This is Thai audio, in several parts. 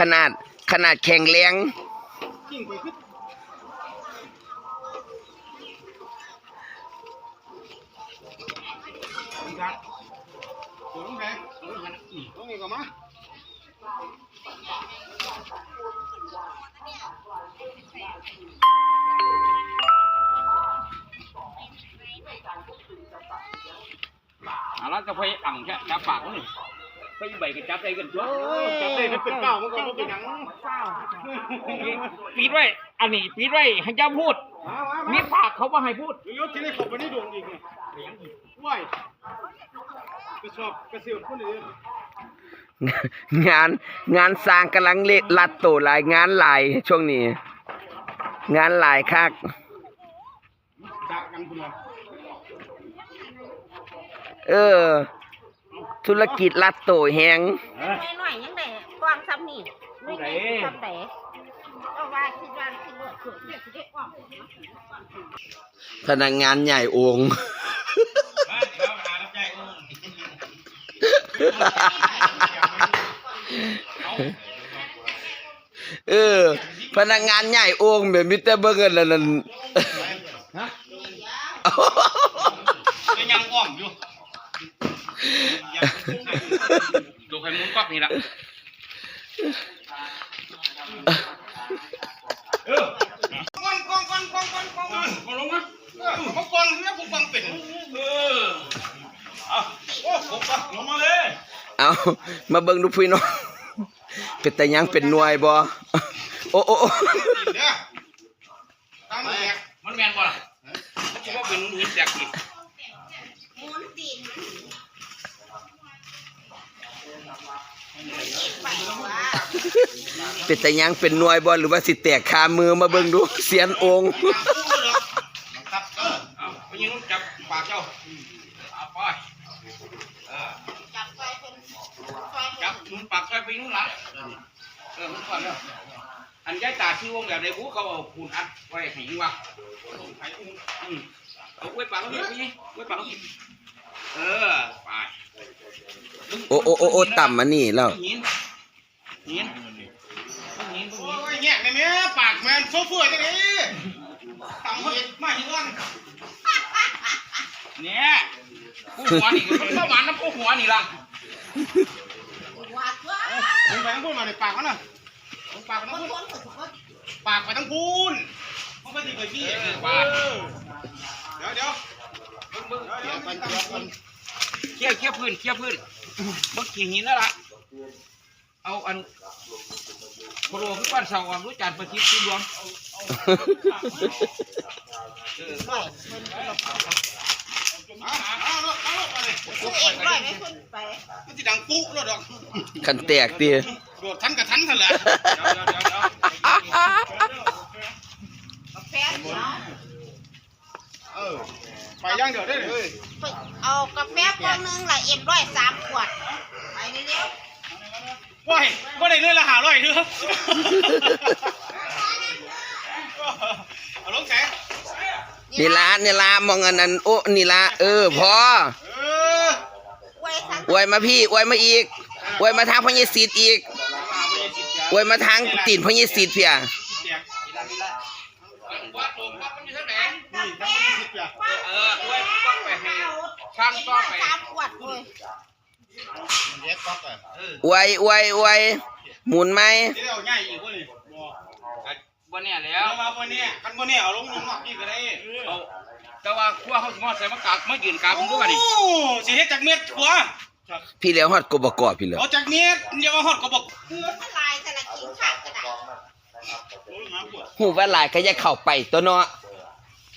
ขนาดขนาดแข็งแรงยิ่งไปขึ้วน้องแพงตัวนี้กันตัวนี้ก็มาอาแล้วก็ไปอ่างแค่จับปากนี่ ไปใบก็จับได้กันจ้จับได้มันเป็นเป้ามันก็มันเป็นหยังปีดไว้ อันนี้ปีดไว้ให้เจ้าพูดมามามีมาปากเขาว่าให้พูดเดี๋ยวที่ได้เข้าไปในดวงอีกเนี่ยว้ายกระสอบกระเสือกคนอื่นงานงานสร้างกำลังเละลัดโตหลายงานหลายช่วงนี้ งานหลายคักด่ากันพุ่นละเออ ธุรกิจลัดโตแหงหน่อยๆยังได้กวางซ้ำนี่ไม่ได้ซ้ำแต่เอาว่าคิดว่าคิดว่าเกิดเรื่องสิได้ออกพนักงานใหญ่องค์เออ พนักงานใหญ่องค์แบบมิเตอร์เบอร์เกอร์นั่นนั่น ก็ยังอ้อมอยู่ ดูใครมุนก๊อกนี่ละกองกองกองกองกองกองกองลงมาเขากองเนี่ยผมฟังเป็นเออเอาโอ้ผมปะลงมาเลยเอามาเบิ่งดูพี่น้องเป็นแต่ยังเป็นหน่วยบ่โอ้โอ้โอ้เนี่ยตามแหลกมันแมนบ่ล่ะมันจะว่าเป็นหินแตกอีกหมุนตีน เป็นแต่ยังเป็นหน่วยบ่หรือว่าสิแตกคามือมาเบิ่งดูเสียนองค์ครับเออเอาไปยิงจับปากเจ้าเอาไปเออจับไปเป็นไฟจับมุนปากซอยไปนู่นละเออมันก่อนเนาะอันย้ายตาชื่อวงแบบใดผู้เขาเอาปูนอัดไว้ให้ยิงวะให้อุ้มอืมเอาไว้ปากเขาดิไปยิงไว้ปากเขาดิเออไปโอ้โอ้โอ้โอ้ต่ำมานี่แล้ว หินหินหินโอ้ยเนี่ยในเนี้ยปากแมนโซเฟื่อยจังเลยต่ำมามาหิวันเนี่ยผู้หัวนี่มันเข้ามาน้ำผู้หัวนี่ละวัดว่าผมไปทั้งพูดมาในปากมันน่ะผมปากไปคทั้นงพูดคนสุดคนปากไปทั้งพูนมันก็ดีกว่าขี้เดี๋ยวเดี๋ยวเบิ่งเบิ่งเดี๋ยวกันเดี๋ยวกันเคี่ยวเคี่ยวพื้นเคี่ยวพื้นเบิ่งกี่หินแล้วล่ะ เอาอันโปรขึ้นบ้านเสาอ่อนรู้จักประชิดที่ดวงเออเอาเอาเอาเอาไปเลยตัวเองร้อยไม่ขึ้นไปมันจะดังปุ๊แล้วดอกคันแตกติโดดทันกับทันเท่าไหร่เดี๋ยวเดี๋ยวเดี๋ยวเดี๋ยวกาแฟเดี๋ยวเออไปย่างเดี๋ยวได้เลยเอากาแฟกล่องหนึงละเอ็มร้อยสามขวดไปเร็ว ว้ายว่าได้เลยละหาร้อยเด้อเอาลงแสงนี่ละนี่ละมองอันนั้นโอ้นี่ละเออพอเออไว้ทั้งอวยมาพี่อวยมาอีกอวยมาทางพญสิทธิ์อีกอวยมาทางตีนพญสิทธิ์เพียแจกวัดลงวัดมันอยู่ทางไหนนี่ทั้งสิบอย่างเออไว้ต้องไปให้ช่างต้องไปสามขวด เลยแยกก๊อกอะเอออวยอวยอวยหมุนไหมที่เอาง่ายอีกวะนี่บอกวันนี้แล้เอาวมาบนนี้คันบนนี้เอาลงลงนอกนี่ก็ได้เอาแต่ว่าขั้วเขาสมอใส่มากากมายืนกาผมด้วยนี่โอ้สิเฮ็ดจากเม็ดหัวพี่เหลียวฮอดกบกอพี่เหลียวเอาจากเม็ดเดี๋ยวมาฮอดก็บอกเนื้อทลายแต่ละกินข้าวกระดาษโอ้ยงามพูดหูว่าหลายก็อย่าเข้าไปตัวเนาะ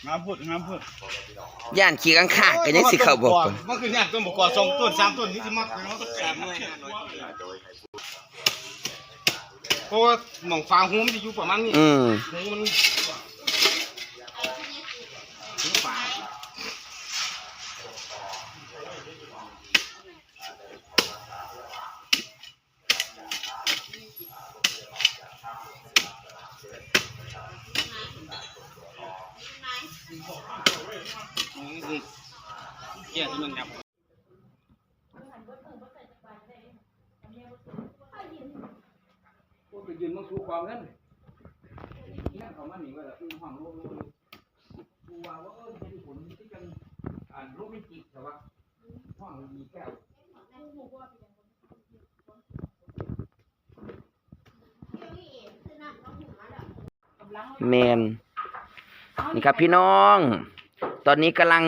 งามพูดงามพูดย่านขี้ข้างๆก็ยังสิเข้าบ่ไปมันคือเนี่ยต้นบกกอสองต้นสามต้นนี่สิมักเนาะก็แสบเลยเพราะว่าหม่องฟ้าหูมันจะอยู่ประมาณนี้อืมหูมัน หูฟ้าเกี่ยที่มันยับอเงินเนี่ยเขามาหนีว่าละอือห้องโลกโลกกูว่าว่าเออเป็นผลที่กันอ่านโรแมนติกแต่ว่าห้องมีแก้วแมน นี่ครับพี่น้อง ตอนนี้กำลัง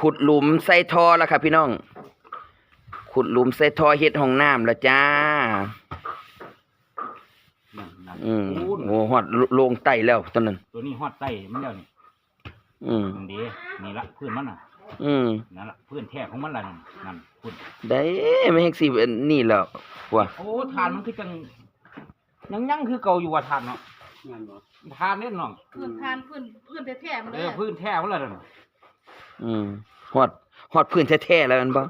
ขุดหลุมใส่ท่อแล้วครับพี่น้อง ขุดหลุมใส่ท่อเฮ็ดห้องน้ำแล้วจ้านั่นนั่นอืมพูนโอ้ฮอดลงไตแล้วตอนนั้น ตัวนี้ฮอดไต้มันแล้วนี่อืมนั่นเดีนี่ละพื้นมันน่ะ อืมนั่นละพื้นแท้ของมันล่ะนั่นนั่นพื้นได้ไม่เฮ็กสิอันนี่แล้วว่ะโอ้ทานมันคือจังยังยังคือเก่าอยู่ว่าทานเนาะ งานบ่ทานเน่นน้องพื้นทานพื้นพื้นแท้ๆมันเอเลอยพื้นแท้มันล่ะนั่นอืมฮอดฮอดพื้นแท้ๆแล้วแมันบ่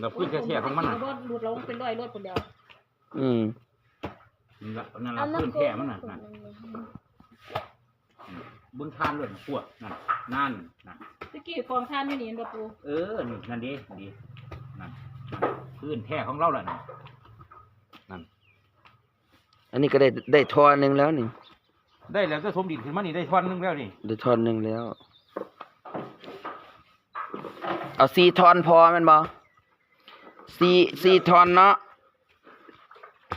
แล้วพื้นแท้ๆของมันน่ะรถหลุดลงเป็นร้อยรถคนเดียวอืมนี่ละนั่นละพื้นแท้มันน่ะนั่นเบิ่งทานเลยพวกนั่นนั่นนั่นตะกี้ของทานอยู่นี่เห็นบ่ปูเออนี่นั่นดีดีนั่นพื้นแท้ของเราล่ะนั่นนั่นอันนี้ก็ได้ได้ท่อหนึงแล้วนี่ ได้แล้วก็สมดินขึ้นมานี่ได้ท่อนหนึงแล้วนี่ได้ท่อนหนึงแล้ว เอาสี่ท่อนพอแมันบ่สี่สี่ท่อนเนาะ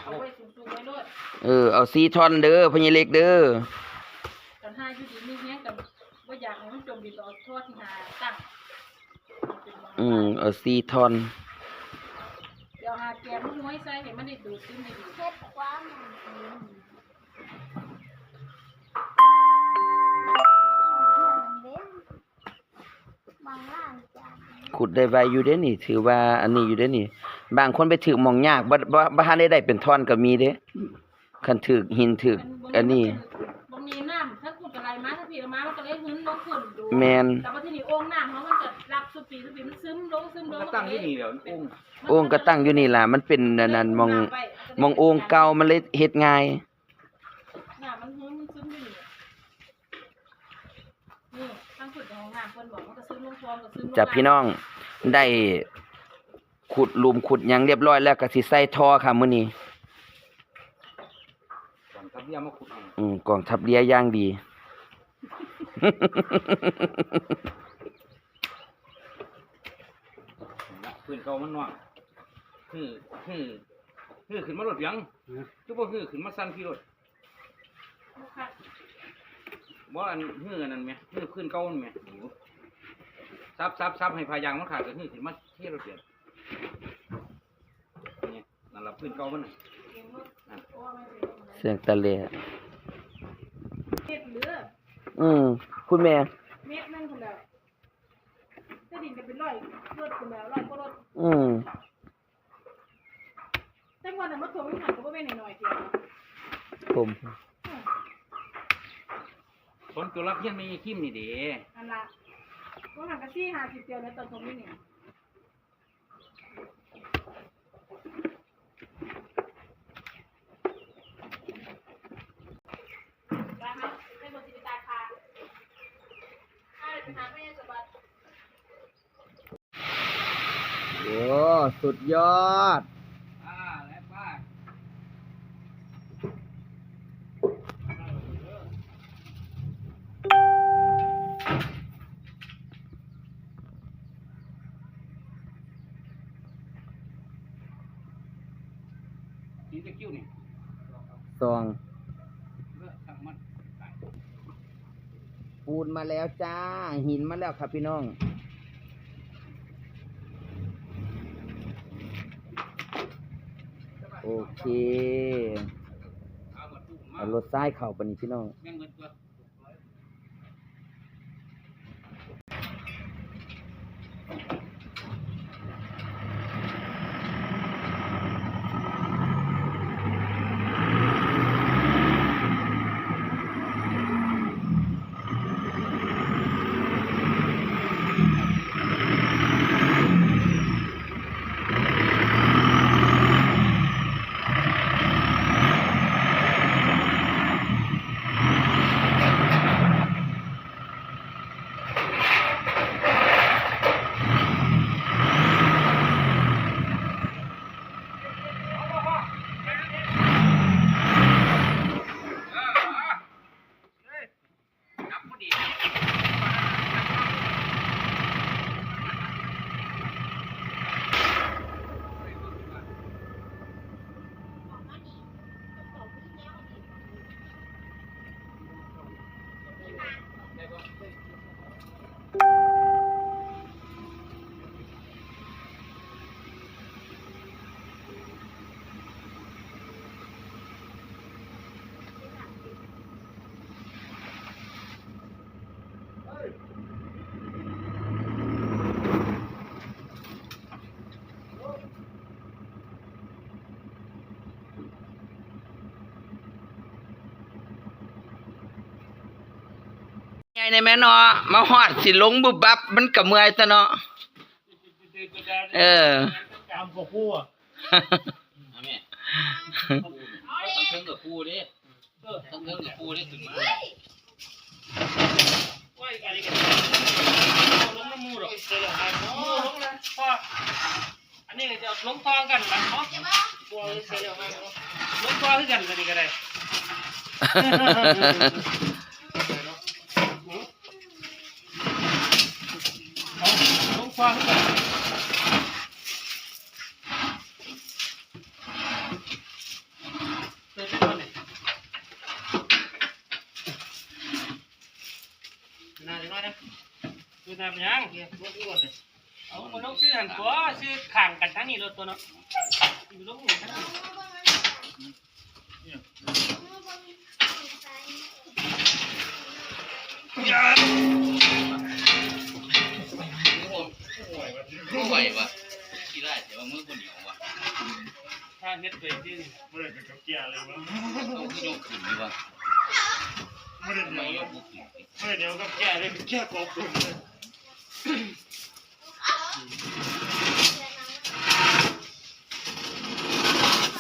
เอาไว้สูงๆไว้รถเออ เอาสี่ท่อนเด้อพญเล็กเด้อกันห้าอยู่ดีมีแฮงกันบ่อยากให้มันจมดินต่อทั่วที่หาตั้งอืม เอาสี่ท่อน เดี๋ยวหาแกมมันน้อยใส่ให้มันได้ดูดซึมได้ดี เฮ็ดความบางล่าง ขุดได้ไวอยู่เด้นี่ ถือว่า อันนี้อยู่เด้นี่ บางคนไปถือหมองยากบ่บ่บ่ทันได้ได้เป็นท่อนก็มีเด้คันถือหินถืออันนี้ บ่มีน้ำถ้าขุดอะไรมาถ้าพี่เอามามันก็เลยหึ้นลงขึ้นดูแม่น แต่ว่าที่นี่โอ่งน้ำเขามันจะรับสุปีสุปีมันซึมลงซึมลมันงก็ตั้งที่นี่แล้วอุ้ง โอ่งก็ตั้งอยู่นี่ล่ะ มันเป็นอันนั้นมองมองโอ่งเก่ามันเลยเฮ็ดง่าย น้ำมันหึ้นมันซึมอยู่นี่นี่ตั้งขุด ในห้องน้ำเพิ่นบอกมันก็ซึมลงคลองก็ซึมลงจับพี่น้องได้ขุดหลุมขุดหยังเรียบร้อยแล้วก็สิใส่ท่อค่ะมื้อนี้ก่อนครับเรียกมาขุดเอาอืมกองทัพเรืออย่างดี ละพื้นเก่ามันน้อยคือคือคือขึ้นมารถยังจุบ่คือขึ้นมาสั่นพี่รถบ่อันคืออันนั้นแหมคือพื้นเก่านั่นแหม ซับซับซับให้พายางมันขาดก็คือขึ้นมาเที่รถเดียวนี่นั่นละพื้นเก่ามันน่ะนั่นเสียงตะเลเม็ดเหลืออืมคุณแม่ เม็ดนั่นคนแล้วถ้าดินจะเป็นร้อยรถคนแล้วร้อยก็รถอืมแต่วันนั้นมาถมหันก็บ่เป็นหน่อยๆเดียวผมสนตัวรับเฮียนไม่คิมนี่เด้อันละ ก็หันกันที่หาสิบเดียวในตอนถมนี่เนี่ยได้ไหมได้บทสิบตาคาถ้าจะทำให้สบายโอ้สุดยอด อ่าแล้วป้ากินจะกิ้วนี่ ซอง เลือกสั่งมัน ปูนมาแล้วจ้า หินมาแล้วครับพี่น้องโอเคเอารถซ้ายเข่าปนี่พี่น้อง ในแม่เนาะมาฮอดสิลงบุบบับมันก็เมื่อยซะเนาะเออตามพวกผู้อะเอาแม่ต้องเทิงกับปูดิต้องเทิงกับปูดิถึงมาว่าอีกอะไรกันเอาลงน้ำมูหรอกมูลงนะพ่ออันนี้จะลงทองกันนะเนาะบัวเสียมาลงทองคือกันกันนี่ก็ได้เอา ลงทองคือกันเติมไปก่อนเนานจังเลยนะดูนานยังเดี๋ยวลงก่อนเลยเอาคนต้องซื้อหันตัวซื้อข่างกันทั้งนี้รถตัวเนาะอยู่ตรงนี้ทั้งนี้ไม่ไหววะขี้ได้แต่ว่ามือคนเหนียววะถ้าเน็ตไปที่ไม่ได้เป็นกับเกียร์เลยวะต้องยกขึ้นดีวะไม่ได้ทำเดีไมยวยกบุกขึ้นไม่ได้เดียวกับเกียร์เลยเป็นเกียร์กบตัวเลย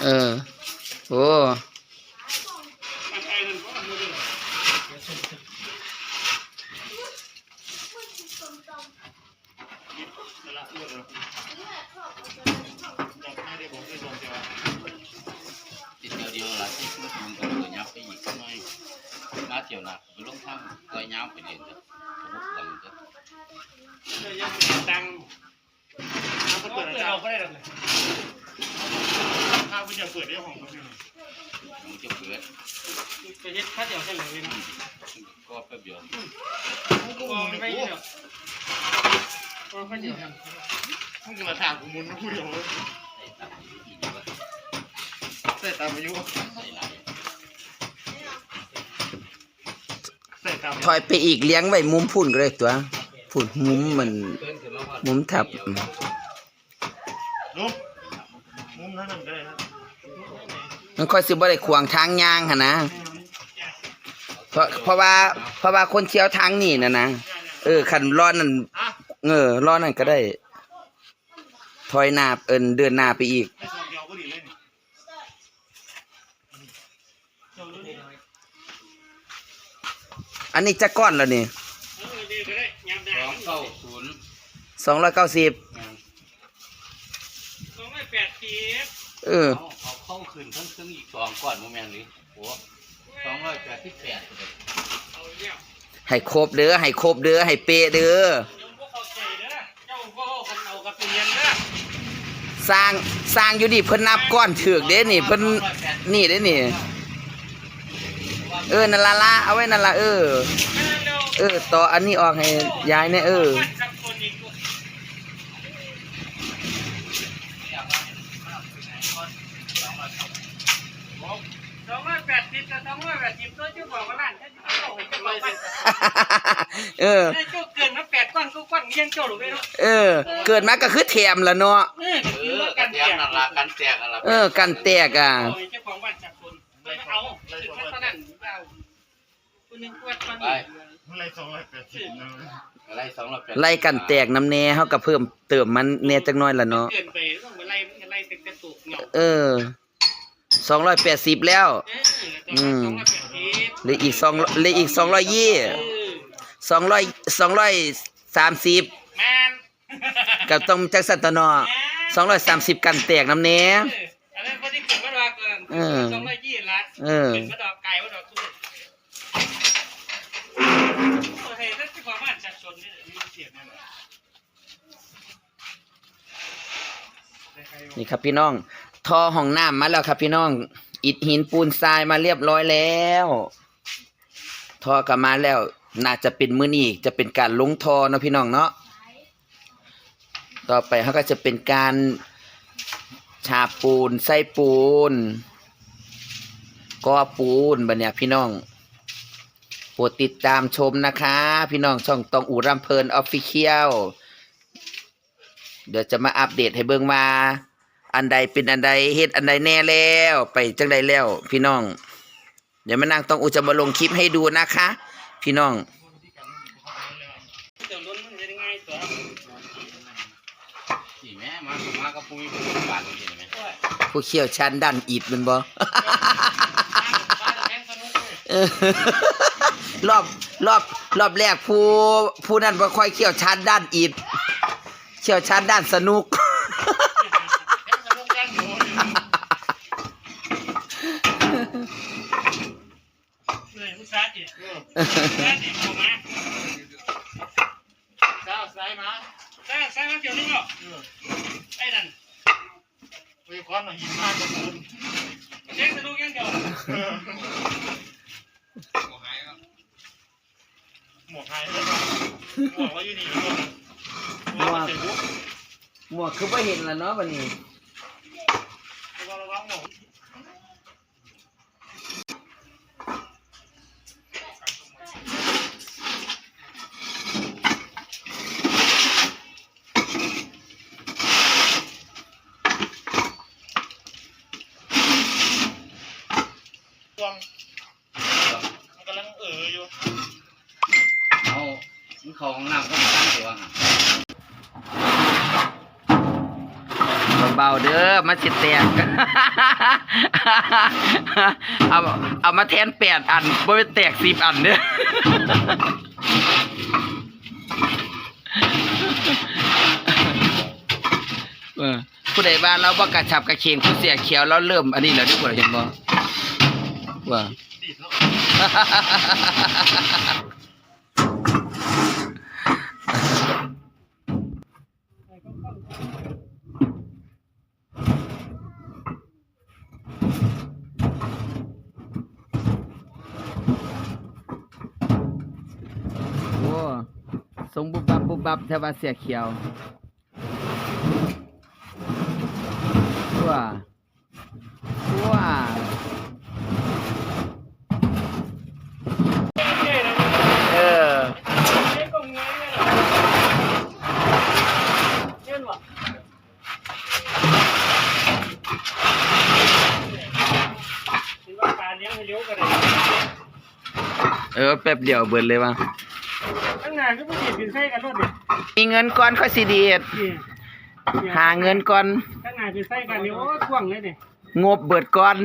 เออโอ้ มันไอ้นั่นก็มือเดียวนั่นละอ้วนเลยจับไม่ได้บอกได้สองเดียว ติดเดียวเดียวละที่ขึ้นถึงกันเลยยับไปอีกสักหน่อยมา เที่ยวนักไปลงทางก็ย้ำไปเรียนจ้ะบุกกันจ้ะเลยยังดังน้ำก็เปิดเราก็ได้หรอกเลยข้าวมันจะเปิดได้ของเขาอยู่มันจะเกิดไปเฮ็ดข้าวเดียวแค่ไหนเองก็แป๊บเดียวมองไม่เดียวมองแค่เดียวมึงมาถามกูมุนกูเดียวใส่ตามอีกดีวะใส่ตามอายุใส่ลาย ใส่ตาม ถอยไปอีกเลี้ยงไว้มุมพุ่นก็ได้ตัวพุ่นมุมมันเพิ่นขึ้นมาว่ามุมทับลุงมุมนั้นนั่นก็ได้นะมันค่อยสิบ่ได้ขวางทางย่างหั่นนะเพราะเพราะว่าเพราะว่าคนเที่ยวทางนี่น่ะนะเออคันรอนั่นอะเออรอนั่นก็ได้ ถอยหน้าเอินเดินหน้าไปอีกให้ส องเดียวก็ดีเลยนี่เจ้าดูนี่เออันนี้จะก้อนแล้วนี่อดีก็ได้ยามได้สองเก้าศูนย์สองร้อยเก้าสิบสองร้อยแปดสิบเออเอาเอาเข้าขึ้นทั้งซึ่งอีกสองก่อนโมแมนหรือโอ้สองร้อยแปดสิบแปดเอาเนี่ยให้ครบเด้อให้ครบเด้อให้เป๊ะเด้อเจ้าพวกเขาใจเด้อเจ้าพวกเขาเอากับเรียนเด้อสร้างสร้างอยู่นี่เพิ่นนับก้อนถือกเด้นี่เพิ่นนี่เด้นี่ เออนั่นละละเอาไว้นั่นละเออไม่ได้เร็วเออ ต่ออันนี้ออกให้ยายเนี่ยเออมันจับคนอีกตัวสองร้อยแปดสิบกับสองร้อยแปดสิบตัวเจ้าบอกว่าล้านเจ้าเจ้าให้เจ้าบอกว่าเออเจ้าเกินมาแปดก้อนก็ก้อนเลี้ยงเจ้าหรือไม่รู้เออ เกิดมาก็คือแถมละเนาะเออเอคืออว่ากักันนแตแตกกนั่นละกันแตกนั่นละเออ กันแตกอะ เจ้าของบ้านจับคนไม่เอาถึงเท่านั้นเอาคน หนึ่งกวดคนไปอะไรสองร้อยแปดสิบนะอะไรสองร้อยแปดไล่กันแตกน้ำแน่เฮาก็เพิ่มเติมมันแน่จักหน่อยละเนาะเกินไปต้องไปไล่ไล่เป็นกระตุกเหงาเออ280แล้วเออสองร้อยแปดสิบเหลืออีก2เหลืออีก220เออ200 230แมนก็ต้องจักสันตะเนาะ230กันแตกน้ำแน่อันนั้นพอที่เกิดมาดอกเกินเออสองร้อ นี่ครับพี่น้อง ท่อห้องน้ำมาแล้วครับพี่น้อง อิฐหินปูนทรายมาเรียบร้อยแล้ว ท่อก็มาแล้ว น่าจะเป็นมือนีจะเป็นการลงท่อนะพี่น้องเนาะ ต่อไปเขาก็จะเป็นการชาปูน ใส่ปูนก่อปูนบันเนี่ยพี่น้อง รดติดตามชมนะคะ พี่น้องช่องตองอูรำเพลินออฟฟิเชียลเดี๋ยวจะมาอัปเดตให้เบิ่งว่าอันใดเป็นอันใดเฮ็ดอันใดแน่แล้ว ไปจังใดแล้ว พี่น้อง เดี๋ยวมานั่งต้องอูจะมาลงคลิปให้ดูนะคะ พี่น้องเดี๋ยวล้นมันจะยังไงตัวนี่แม่มามากับปุ้ยบาทนี่แม่โอ้ยผู้เชี่ยวชาญด้านอิฐแมันบ่ รอบรอบรอบแรกผู้ผู้นั้นบ่ค่อยเขี่ยวชาญด้านอิดเขี่ยวชาญด้านสนุก แม่งสนุกจังอยู่เลยอุตส่าห์ดิอุตส่าห์ดิเอามา เช้าใส่มา ใส่ใส่มาเกี่ยวนี่ก็ไอ้นั่น ไปควันหินมาตะปูน แม่งสนุกยังเดียว หมวกหายแล้วหมวกว่าอยู่นี่หมวก หมวก หมวกคือบ่เห็นแล้วเนาะวันนี้ ระวังระวังหมวก ตวงมันกำลังเอออยู่ เอามึงเข้าห้องน้ำก็ตั้งตัวห่า เบาๆเด้อมัน สิแตกเอาเอามาแทนแปดอันบ่ไปแตกสิบอันเด้อเออผู้ใดว่านเราบ่กระฉับกระเฉงผู้เสียเขียวเราเริ่มอันนี้แล้วดีกว่าเห็นบ่ว่า ดีดแล้ว โอ้ ทรงบุบบับบุบบับแทว่าเสียเขียวว้าว้าเออเจ๊ก็งงเลยนะเจ๊วะคิดว่าการเลี้ยงให้เลี้ยเออแป๊บเดียวเบิดเลยว่ะตั้งงา ก็ไม่ดีเป็นไส้กันรถเนี่ยมีเงินก่อนค่อยสิดีดหาเงินก่อนตั้งงานเป็นไส้กันเลี้ยวท่วงเลยเนี่ยงบเบิดก่อน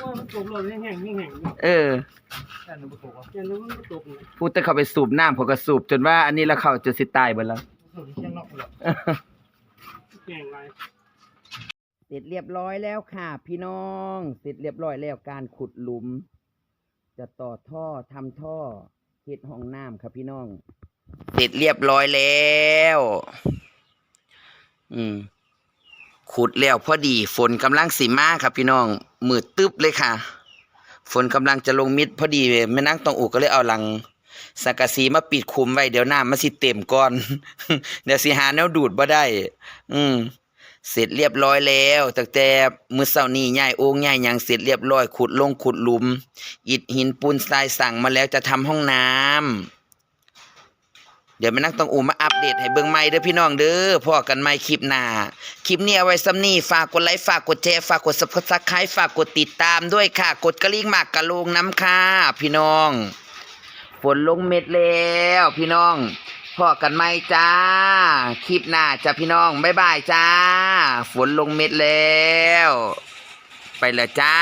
ว่ามันตกรถแห้งๆแห้งๆเออยันมันตกอะยันมันตกเลยพูดแต่เขาไปสูบน้ำเขาก็สูบจนว่าอันนี้แล้วเขาจะสิตายเบิดแล้วส่วนเชียงนอกเลยแข่งไร เสร็จเรียบร้อยแล้วค่ะ พี่น้อง เสร็จเรียบร้อยแล้วการขุดหลุม จะต่อท่อทำท่อเฮ็ดห้องน้ำครับพี่น้อง เสร็จเรียบร้อยแล้ว อืม ขุดแล้วพอดี ฝนกำลังสีมาครับพี่น้อง มืดตึ๊บเลยค่ะ ฝนกำลังจะลงมิดพอดีแม่นางตองอูก็เลยเอาหลังสังกะสีมาปิดคุมไว้เดี๋ยวหน้ำมันสิเต็มก่อน เดี๋ยวสิหาแนวดูดบ่ได้ อืม เสร็จเรียบร้อยแล้วตั้งแต่มื้อเช้านี้ย้ายโอ่งย้ายหยังเสร็จเรียบร้อยขุดลงขุดหลุม อิฐหินปูนทรายสั่งมาแล้วจะทำห้องน้ำเดี๋ยวมานั่งต้องอูมาอัปเดตให้เบิ่งใหม่เด้อพี่น้องเด้อพอกันใหม่คลิปหน้าคลิปนี้เอาไว้ซ้ำนี้ฝากกดไลค์ฝากกดแชร์ฝากกด Subscribe ฝากกดติดตามด้วยค่ะ กดกระลิ่งหมากกระโลงน้ำค่ะพี่น้องฝนลงเม็ดแล้วพี่น้อง พอกันไหมจ้า คลิปหน้าจ้ะพี่น้องบ๊ายบายจ้า ฝนลงเม็ดแล้ว ไปแล้วจ้า